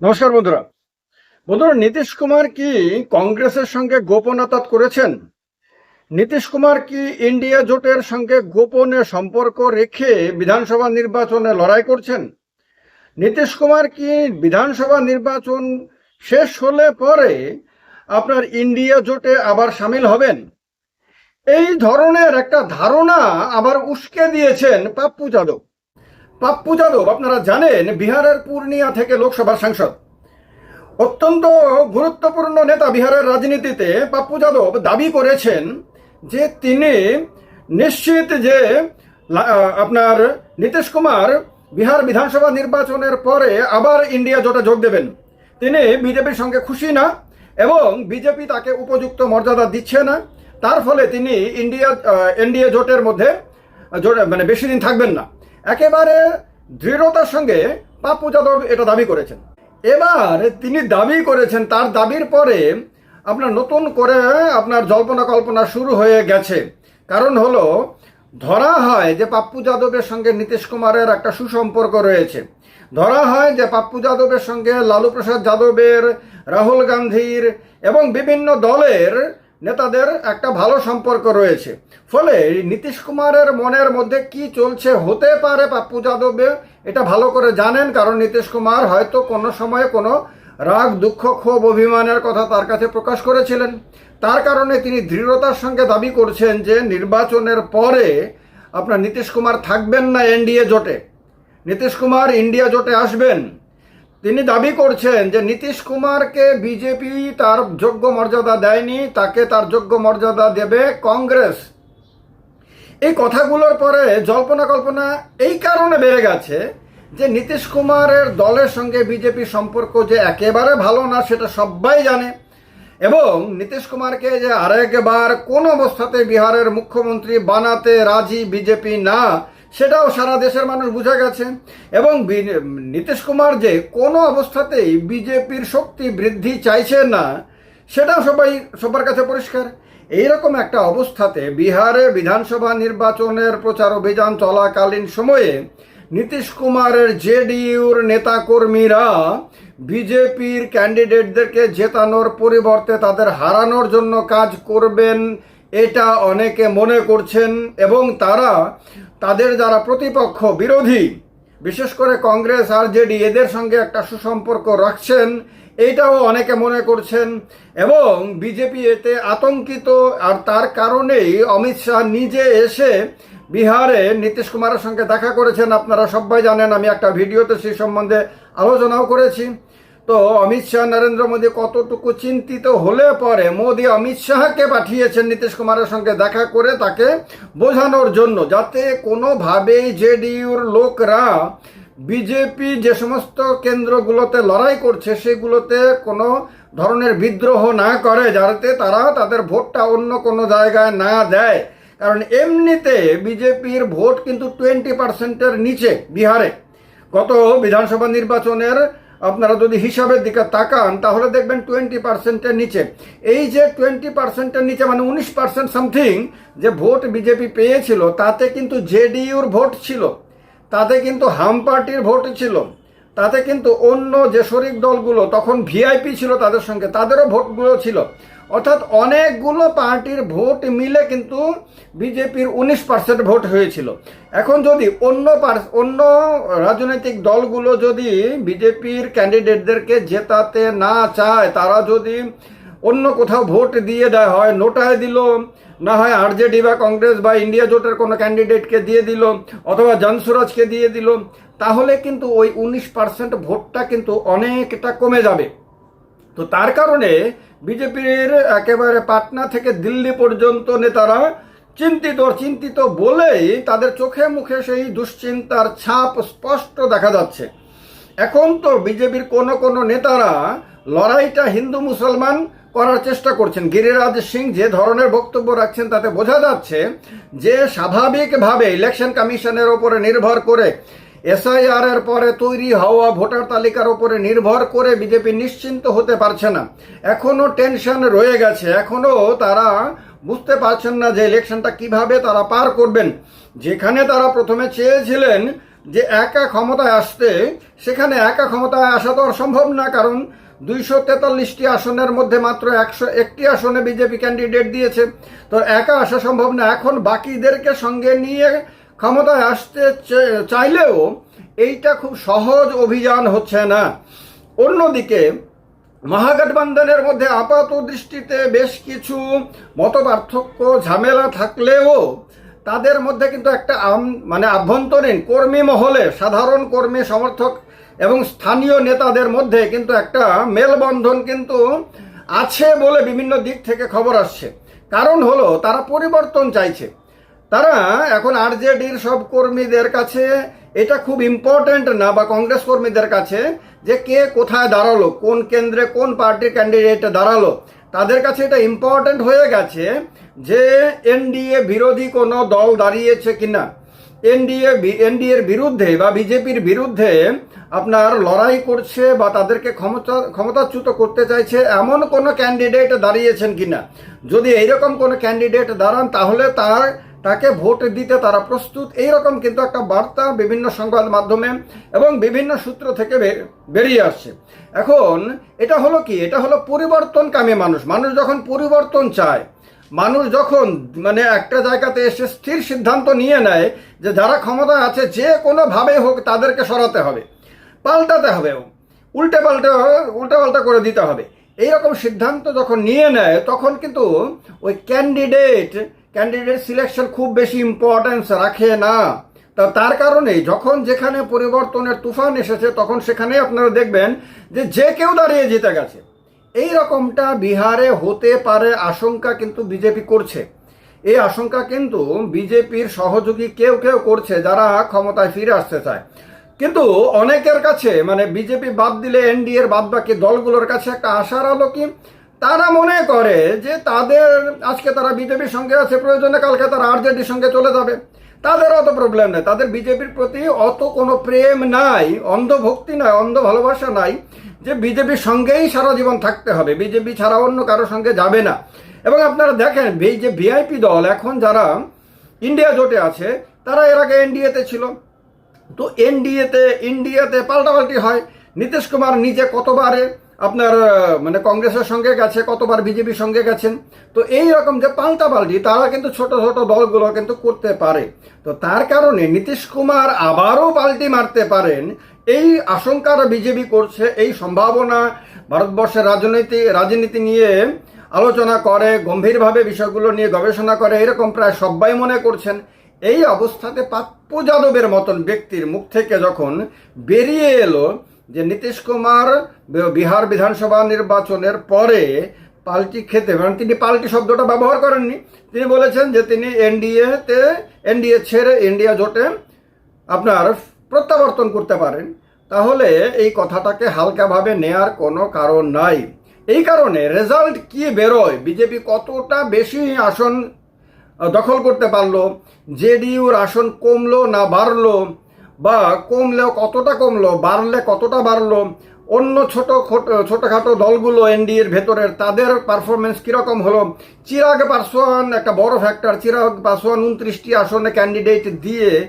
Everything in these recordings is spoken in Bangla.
নমস্কার বন্ধুরা। বন্ধুরা, নীতিশ কুমার কি কংগ্রেসের সঙ্গে গোপনতা করেছেন? নীতিশ কুমার কি ইন্ডিয়া জোটের সঙ্গে গোপনে সম্পর্ক রেখে বিধানসভা নির্বাচনে লড়াই করছেন? নীতিশ কুমার কি বিধানসভা নির্বাচন শেষ হলে পরে আপনার ইন্ডিয়া জোটে আবার সামিল হবেন? এই ধরনের একটা ধারণা আবার উস্কে দিয়েছেন পাপ্পু যাদব। পাপ্পু যাদব আপনারা জানেন, বিহারের পূর্ণিয়া থেকে লোকসভা সাংসদ। অত্যন্ত গুরুত্বপূর্ণ নেতা বিহারের রাজনীতিতে পাপ্পু যাদব দাবি করেছেন যে তিনি নিশ্চিত যে আপনার নীতিশ কুমার বিহার বিধানসভা নির্বাচনের পরে আবার ইন্ডিয়া জোটে যোগ দেবেন। তিনি বিজেপির সঙ্গে খুশি না এবং বিজেপি তাকে উপযুক্ত মর্যাদা দিচ্ছে না। তার ফলে তিনি ইন্ডিয়া এনডিএ জোটের মধ্যে মানে বেশি দিন থাকবেন না। একেবারে দৃঢ়তার সঙ্গে পাপ্পু যাদব এটা দাবি করেছেন। এবার তিনি দাবি করেছেন, তার দাবির পরে আপনার নতুন করে আপনার জল্পনা কল্পনা শুরু হয়ে গেছে। কারণ হলো, ধরা হয় যে পাপ্পু যাদবের সঙ্গে নীতিশ কুমারের একটা সুসম্পর্ক রয়েছে। ধরা হয় যে পাপ্পু যাদবের সঙ্গে লালু প্রসাদ যাদবের, রাহুল গান্ধীর এবং বিভিন্ন দলের নেতাদের একটা ভালো সম্পর্ক রয়েছে। ফলে নীতিশ কুমারের মনের মধ্যে কি চলছে হতে পারে পাপ্পু যাদবে এটা ভালো করে জানেন, কারণ নীতিশ কুমার হয়তো কোনো সময়ে কোনো রাগ, দুঃখ, ক্ষোভ, অভিমানের কথা তার কাছে প্রকাশ করেছিলেন। তার কারণে তিনি দৃঢ়তার সঙ্গে দাবি করছেন যে নির্বাচনের পরে আপনার নীতিশ কুমার থাকবেন না এনডিএ জোটে। নীতিশ কুমার ইন্ডিয়া জোটে আসবেন। তিনি দাবি করছেন যে নীতিশ কুমারকে বিজেপি তার যোগ্য মর্যাদা দেয়নি, তাকে তার যোগ্য মর্যাদা দেবে কংগ্রেস। এই কথাগুলোর পরে জল্পনা কল্পনা এই কারণে বেড়ে গেছে যে নীতিশ কুমারের দলের সঙ্গে বিজেপি সম্পর্ক যে একেবারে ভালো না, সেটা সবাই জানে। এবং নীতিশ কুমারকে যে আরেকবার কোন অবস্থাতে বিহারের মুখ্যমন্ত্রী বানাতে রাজি বিজেপি না সেটাও সারা দেশের মানুষ বুঝে গেছে। এবং নীতিশ কুমার যে কোনো অবস্থাতেই বিজেপির শক্তি বৃদ্ধি চাইছে না, সেটাও সবাই সবার কাছে পরিষ্কার। এইরকম একটা অবস্থাতে বিহারে বিধানসভা নির্বাচনের প্রচার অভিযান চলাকালীন সময়ে নীতিশ কুমারের জেডিইউর নেতাকর্মীরা বিজেপির ক্যান্ডিডেটদেরকে জেতানোর পরিবর্তে তাদের হারানোর জন্য কাজ করবেন, এটা অনেকে মনে করছেন এবং তারা তাদের যারা প্রতিপক্ষ বিরোধী, বিশেষ করে কংগ্রেস আর জেডি, এদের সঙ্গে একটা সুসম্পর্ক রাখছেন, এইটাও অনেকে মনে করছেন। এবং বিজেপি এতে আতঙ্কিত, আর তার কারণেই অমিত শাহ নিজে এসে বিহারে নীতিশ কুমারের সঙ্গে দেখা করেছেন। আপনারা সবাই জানেন, আমি একটা ভিডিওতে সেই সম্বন্ধে আলোচনাও করেছি। তো অমিত শাহ, নরেন্দ্র মোদী কতটুকু চিন্তিত হলে পরে মোদী অমিত শাহকে পাঠিয়েছেন নীতিশ কুমারের সঙ্গে দেখা করে তাকে বোঝানোর জন্য, যাতে কোনোভাবেই জেডিইউর লোকরা বিজেপি যে সমস্ত কেন্দ্রগুলোতে লড়াই করছে, সেগুলোতে কোনো ধরনের বিদ্রোহ না করে, যাতে তারা তাদের ভোটটা অন্য কোনো জায়গায় না দেয়। কারণ এমনিতে বিজেপির ভোট কিন্তু টোয়েন্টি পার্সেন্টের নিচে বিহারে। গত বিধানসভা নির্বাচনের আপনারা যদি হিসাবের দিকে তাকান, তাহলে দেখবেন টোয়েন্টি পার্সেন্টের নিচে। এই যে টোয়েন্টি পার্সেন্টের নিচে মানে উনিশ পার্সেন্ট সামথিং যে ভোট বিজেপি পেয়েছিল, তাতে কিন্তু জেডিইউর ভোট ছিল, তাতে কিন্তু হাম পার্টির ভোট ছিল। তাতে কিন্তু অন্য যে শরিক দলগুলো, তখন ভিআইপি ছিল তাদের সঙ্গে, তাদেরও ভোটগুলো ছিল। অর্থাৎ অনেকগুলো পার্টির ভোট মিলে কিন্তু বিজেপির উনিশ পার্সেন্ট ভোট হয়েছিল। এখন যদি অন্য অন্য রাজনৈতিক দলগুলো যদি বিজেপির ক্যান্ডিডেটদেরকে জেতাতে না চায়, তারা যদি অন্য কোথাও ভোট দিয়ে দেয়, হয় নোটায় দিল, না হয় আরজেডি বা কংগ্রেস বা ইন্ডিয়া জোটের কোনো ক্যান্ডিডেটকে দিয়ে দিল, অথবা জনসুরাজকে দিয়ে দিল তাহলে কিন্তু ওই উনিশ পার্সেন্ট ভোটটা কিন্তু অনেকটা কমে যাবে। তো তার কারণে বিজেপির একেবারে পাটনা থেকে দিল্লি পর্যন্ত নেতারা চিন্তিত চিন্তিত বলেই তাদের চোখে মুখে সেই দুশ্চিন্তার ছাপ স্পষ্ট দেখা যাচ্ছে। এখন তো বিজেপির কোন কোন নেতারা লড়াইটা হিন্দু মুসলমান করার চেষ্টা করছেন। গিরিরাজ সিং যে ধরনের বক্তব্য রাখছেন তাতে বোঝা যাচ্ছে যে স্বাভাবিকভাবে ইলেকশন কমিশনের ওপরে নির্ভর করে এসআইআর এর পরে তৈরি হওয়া ভোটার তালিকার উপরে নির্ভর করে বিজেপি নিশ্চিন্ত হতে পারছে না। এখনও টেনশন রয়ে গেছে। এখনও তারা বুঝতে পারছেন না যে ইলেকশনটা কীভাবে তারা পার করবেন। যেখানে তারা প্রথমে চেয়েছিলেন যে একা ক্ষমতায় আসতে, সেখানে একা ক্ষমতায় আসা তো আর সম্ভব না, কারণ দুইশো তেতাল্লিশটি আসনের মধ্যে মাত্র একশো একটি আসনে বিজেপি ক্যান্ডিডেট দিয়েছে। তো একা আসা সম্ভব না। এখন বাকিদেরকে সঙ্গে নিয়ে ক্ষমতায় আসতে চাইলেও এইটা খুব সহজ অভিযান হচ্ছে না। অন্যদিকে মহাগঠবন্ধনের মধ্যে আপাত দৃষ্টিতে বেশ কিছু মতপার্থক্য, ঝামেলা থাকলেও তাদের মধ্যে কিন্তু একটা মানে আভ্যন্তরীণ কর্মী মহলে সাধারণ কর্মী, সমর্থক এবং স্থানীয় নেতাদের মধ্যে কিন্তু একটা মেলবন্ধন কিন্তু আছে বলে বিভিন্ন দিক থেকে খবর আসছে। কারণ হলো তারা পরিবর্তন চাইছে। তারা এখন আরজেডির সব কর্মীদের কাছে এটা খুব ইম্পর্ট্যান্ট না, বা কংগ্রেস কর্মীদের কাছে, যে কে কোথায় দাঁড়াল, কোন কেন্দ্রে কোন পার্টির ক্যান্ডিডেট দাঁড়াল, তাদের কাছে এটা ইম্পর্ট্যান্ট হয়ে গেছে যে এনডিএ বিরোধী কোনো দল দাঁড়িয়েছে কিনা। এনডিএ এনডিএর বিরুদ্ধে বা বিজেপির বিরুদ্ধে আপনার লড়াই করছে বা তাদেরকে ক্ষমতা, ক্ষমতাচ্যুত করতে চাইছে এমন কোনো ক্যান্ডিডেট দাঁড়িয়েছেন কিনা। যদি এইরকম কোনো ক্যান্ডিডেট দাঁড়ান, তাহলে তার তাকে ভোট দিতে তারা প্রস্তুত। এইরকম কিন্তু একটা বার্তা বিভিন্ন সংবাদ মাধ্যমে এবং বিভিন্ন সূত্র থেকে বেরিয়ে আসছে। এখন এটা হলো কি? এটা হলো পরিবর্তনকামী মানুষ। মানুষ যখন পরিবর্তন চায়, মানুষ যখন মানে একটা জায়গাতে এসে স্থির সিদ্ধান্ত নিয়ে নেয় যে যারা ক্ষমতা আছে, যে কোনোভাবে হোক তাদেরকে সরাতে হবে, পাল্টাতে হবে, উল্টে পাল্টে, উল্টা পাল্টা করে দিতে হবে। এইরকম সিদ্ধান্ত যখন নিয়ে নেয়, তখন কিন্তু ওই ক্যান্ডিডেট ক্যান্ডিডেট সিলেকশন খুব বেশি ইম্পর্টেন্স রাখে না। তা তার কারণে যখন যেখানে পরিবর্তনের তুফান এসেছে, তখন সেখানে আপনারা দেখবেন যে যে কেউ দাঁড়িয়ে জিতে গেছে। এই রকমটা বিহারে হতে পারে আশঙ্কা কিন্তু বিজেপি করছে। এই আশঙ্কা কিন্তু বিজেপির সহযোগী কেউ কেউ করছে যারা ক্ষমতায় ফিরে আসতে চায়। কিন্তু অনেকের কাছে মানে বিজেপি বাদ দিলে এনডিএর বাদ বাকি দলগুলোর কাছে একটা আশার আলো কি? তারা মনে করে যে তাদের, আজকে তারা বিজেপির সঙ্গে আছে, প্রয়োজনে কালকে তারা আরজেডির সঙ্গে চলে যাবে। তাদের অত প্রবলেম নেই। তাদের বিজেপির প্রতি অত কোনো প্রেম নাই অন্ধ ভক্তি নাই, অন্ধ ভালোবাসা নাই, যে বিজেপির সঙ্গেই সারা জীবন থাকতে হবে। বিজেপি ছাড়া অন্য কারোর সঙ্গে যাবে না। এবং আপনারা দেখেন, এই যে ভিআইপি দল এখন যারা ইন্ডিয়া জোটে আছে, তারা এর আগে এনডিএতে ছিল। তো এনডিএতে ইন্ডিয়াতে পাল্টাপাল্টি হয়। নীতিশ কুমার নিজে কতবারে আপনার মানে কংগ্রেসের সঙ্গে গেছে, কতবার বিজেপির সঙ্গে গেছেন। তো এই রকম যে পাল্টাপাল্টি তারা কিন্তু ছোট ছোট দলগুলো কিন্তু করতে পারে। তো তার কারণে নীতিশ কুমার আবারও পাল্টি মারতে পারেন। এই আশঙ্কার বিজেপি করছে, এই সম্ভাবনা ভারতবর্ষের রাজনীতি রাজনীতি নিয়ে আলোচনা করে, গম্ভীরভাবে বিষয়গুলো নিয়ে গবেষণা করে, এরকম প্রায় সবাই মনে করছেন। এই অবস্থাতে পাপ্পু যাদবের মতন ব্যক্তির মুখ থেকে যখন বেরিয়ে এলো যে নীতিশ কুমার বিহার বিধানসভা নির্বাচনের পরে পাল্টি খেতে মানে তিনি পাল্টি শব্দটা ব্যবহার করেননি। তিনি বলেছেন যে তিনি এনডিএতে, এনডিএ ছেড়ে ইন্ডিয়া জোটে আপনার প্রত্যাবর্তন করতে পারেন। তাহলে এই কথাটাকে হালকাভাবে নেয়ার কোনো কারণ নাই। এই কারণে রেজাল্ট কি বেরোয়? বিজেপি কতটা বেশি আসন দখল করতে পারল? জেডিইউর আসন কমলো না বাড়লো? বা কমলেও কতটা কমলো, বাড়লে কতটা বাড়লো, অন্য ছোট খোট- ছোটখাটো দলগুলো এনডিএর ভেতরের তাদের পারফরমেন্স কীরকম হলো? চিরাগ পাসওয়ান, একটা বড় ফ্যাক্টর চিরাগ পাসওয়ান উনত্রিশটি আসনে ক্যান্ডিডেট দিয়ে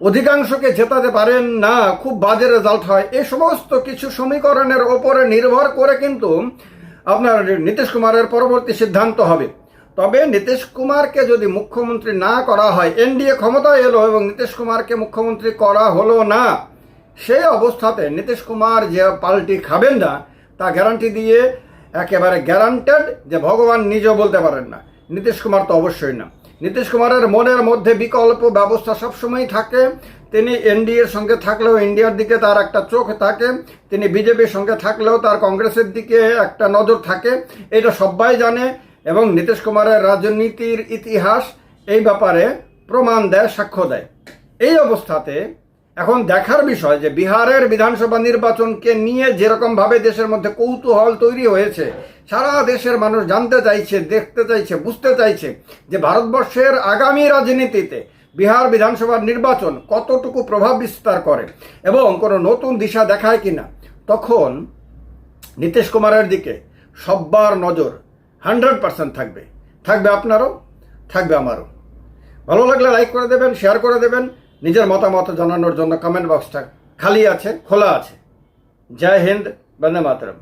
অধিকাংশকে জেতাতে পারেন না, খুব বাজে রেজাল্ট হয়। এই সমস্ত কিছু সমীকরণের ওপরে নির্ভর করে কিন্তু আপনার নীতিশ কুমারের পরবর্তী সিদ্ধান্ত হবে। তবে নীতিশ কুমারকে যদি মুখ্যমন্ত্রী না করা হয়, এনডিএ ক্ষমতায় এলো এবং নীতিশ কুমারকে মুখ্যমন্ত্রী করা হলো না, সেই অবস্থাতে নীতিশ কুমার যে পাল্টি খাবেন না, তা গ্যারান্টি দিয়ে একেবারে গ্যারান্টেড যে ভগবান নিজেও বলতে পারেন না। নীতিশ কুমার তো অবশ্যই না। নীতিশ কুমারের মনের মধ্যে বিকল্প ব্যবস্থা সবসময় থাকে। তিনি এনডিএর সঙ্গে থাকলেও ইন্ডিয়ার দিকে তার একটা চোখ থাকে। তিনি বিজেপির সঙ্গে থাকলেও তার কংগ্রেসের দিকে একটা নজর থাকে। এটা সবাই জানে। এবং নীতিশ কুমারের রাজনীতির ইতিহাস এই ব্যাপারে প্রমাণ দেয়, সাক্ষ্য দেয়। এই অবস্থাতে এখন দেখার বিষয় যে বিহারের বিধানসভা নির্বাচনকে নিয়ে যেরকম ভাবে দেশের মধ্যে কৌতূহল তৈরি হয়েছে, সারা দেশের মানুষ জানতে চাইছে, দেখতে চাইছে, বুঝতে চাইছে যে ভারতবর্ষের আগামী রাজনীতিতে বিহার বিধানসভার নির্বাচন কতটুকু প্রভাব বিস্তার করে এবং কোনো নতুন দিশা দেখায় কিনা। তখন নীতিশ কুমারের দিকে সব্বার নজর হান্ড্রেড পার্সেন্ট থাকবে। থাকবে আপনারও, থাকবে আমারও। ভালো লাগলে লাইক করে দেবেন, শেয়ার করে দেবেন, নিজের মতামত জানানোর জন্য কমেন্ট বক্সটা খালি আছে, খোলা আছে। জয় হিন্দ, বন্দে মাতরম।